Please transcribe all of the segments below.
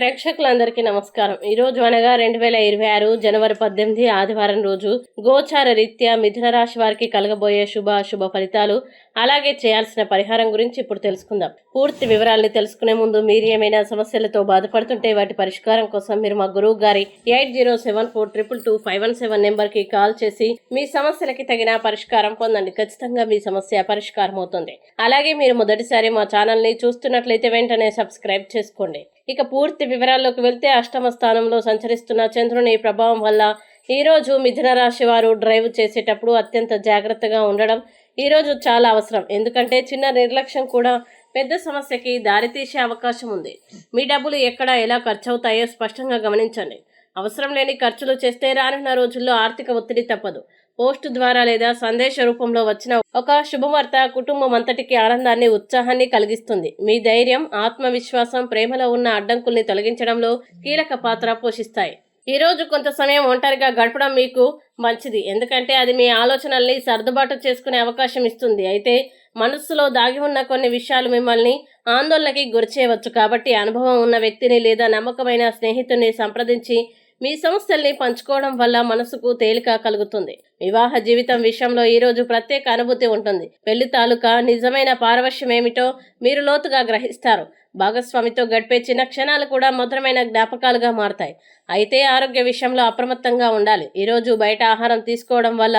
ప్రేక్షకులందరికీ నమస్కారం. ఈ రోజు అనగా రెండు వేల ఇరవై ఆరు జనవరి పద్దెనిమిది ఆదివారం రోజు గోచార రీత్యా మిథున రాశి వారికి కలగబోయే శుభ అశుభ ఫలితాలు అలాగే చేయాల్సిన పరిహారం గురించి ఇప్పుడు తెలుసుకుందాం. పూర్తి వివరాల్ని తెలుసుకునే ముందు మీరు ఏమైనా సమస్యలతో బాధపడుతుంటే వాటి పరిష్కారం కోసం మీరు మా గురువు గారి eight zero seven four triple two five one seven నెంబర్కి కాల్ చేసి మీ సమస్యలకి తగిన పరిష్కారం పొందండి. ఖచ్చితంగా మీ సమస్య పరిష్కారం అవుతుంది అలాగే మీరు మొదటిసారి మా ఛానల్ని చూస్తున్నట్లయితే వెంటనే సబ్స్క్రైబ్ చేసుకోండి. ఇక పూర్తి వివరాల్లోకి వెళ్తే అష్టమ స్థానంలో సంచరిస్తున్న చంద్రుని ప్రభావం వల్ల ఈరోజు మిథున రాశి వారు డ్రైవ్ చేసేటప్పుడు అత్యంత జాగ్రత్తగా ఉండడం ఈరోజు చాలా అవసరం. ఎందుకంటే చిన్న నిర్లక్ష్యం కూడా పెద్ద సమస్యకి దారితీసే అవకాశం ఉంది. మీ డబ్బులు ఎక్కడ ఎలా ఖర్చు అవుతాయో స్పష్టంగా గమనించండి. అవసరం లేని ఖర్చులు చేస్తే రానున్న రోజుల్లో ఆర్థిక ఒత్తిడి తప్పదు. పోస్ట్ ద్వారా లేదా సందేశ రూపంలో వచ్చిన ఒక శుభవార్త కుటుంబం అంతటికి ఆనందాన్ని ఉత్సాహాన్ని కలిగిస్తుంది. మీ ధైర్యం ఆత్మవిశ్వాసం ప్రేమలో ఉన్న అడ్డంకుల్ని తొలగించడంలో కీలక పాత్ర పోషిస్తాయి. ఈ రోజు కొంత సమయం ఒంటరిగా గడపడం మీకు మంచిది. ఎందుకంటే అది మీ ఆలోచనల్ని సర్దుబాటు చేసుకునే అవకాశం ఇస్తుంది. అయితే మనస్సులో దాగి ఉన్న కొన్ని విషయాలు మిమ్మల్ని ఆందోళనకి గురిచేయవచ్చు. కాబట్టి అనుభవం ఉన్న వ్యక్తిని లేదా నమ్మకమైన స్నేహితుని సంప్రదించి మీ సమస్యల్ని పంచుకోవడం వల్ల మనసుకు తేలిక కలుగుతుంది. వివాహ జీవితం విషయంలో ఈ రోజు ప్రత్యేక అనుభూతి ఉంటుంది. పెళ్ళి తాలూకా నిజమైన పారవశ్యం ఏమిటో మీరు లోతుగా గ్రహిస్తారు. భాగస్వామితో గడిపే చిన్న క్షణాలు కూడా మధురమైన జ్ఞాపకాలుగా మారతాయి. అయితే ఆరోగ్య విషయంలో అప్రమత్తంగా ఉండాలి. ఈరోజు బయట ఆహారం తీసుకోవడం వల్ల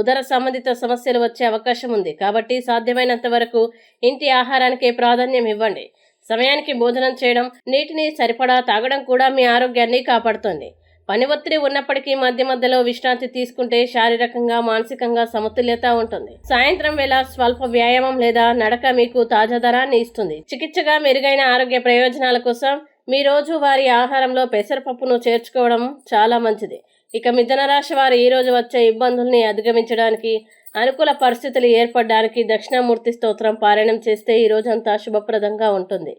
ఉదర సంబంధిత సమస్యలు వచ్చే అవకాశం ఉంది. కాబట్టి సాధ్యమైనంత వరకు ఇంటి ఆహారానికి ప్రాధాన్యం ఇవ్వండి. సమయానికి భోజనం చేయడం నీటిని సరిపడా తాగడం కూడా మీ ఆరోగ్యాన్ని కాపాడుతుంది. పని ఒత్తిడి ఉన్నప్పటికీ మధ్య మధ్యలో విశ్రాంతి తీసుకుంటే శారీరకంగా మానసికంగా సమతుల్యత ఉంటుంది. సాయంత్రం వేళ స్వల్ప వ్యాయామం లేదా నడక మీకు తాజాదనాన్ని ఇస్తుంది. చికిత్సగా మెరుగైన ఆరోగ్య ప్రయోజనాల కోసం మీ రోజు వారి ఆహారంలో పెసరపప్పును చేర్చుకోవడం చాలా మంచిది. ఇక మిథున రాశి వారు ఈ రోజు వచ్చే ఇబ్బందుల్ని అధిగమించడానికి అనుకూల పరిస్థితులు ఏర్పడడానికి దక్షిణామూర్తి స్తోత్రం పారాయణం చేస్తే ఈ రోజంతా శుభప్రదంగా ఉంటుంది.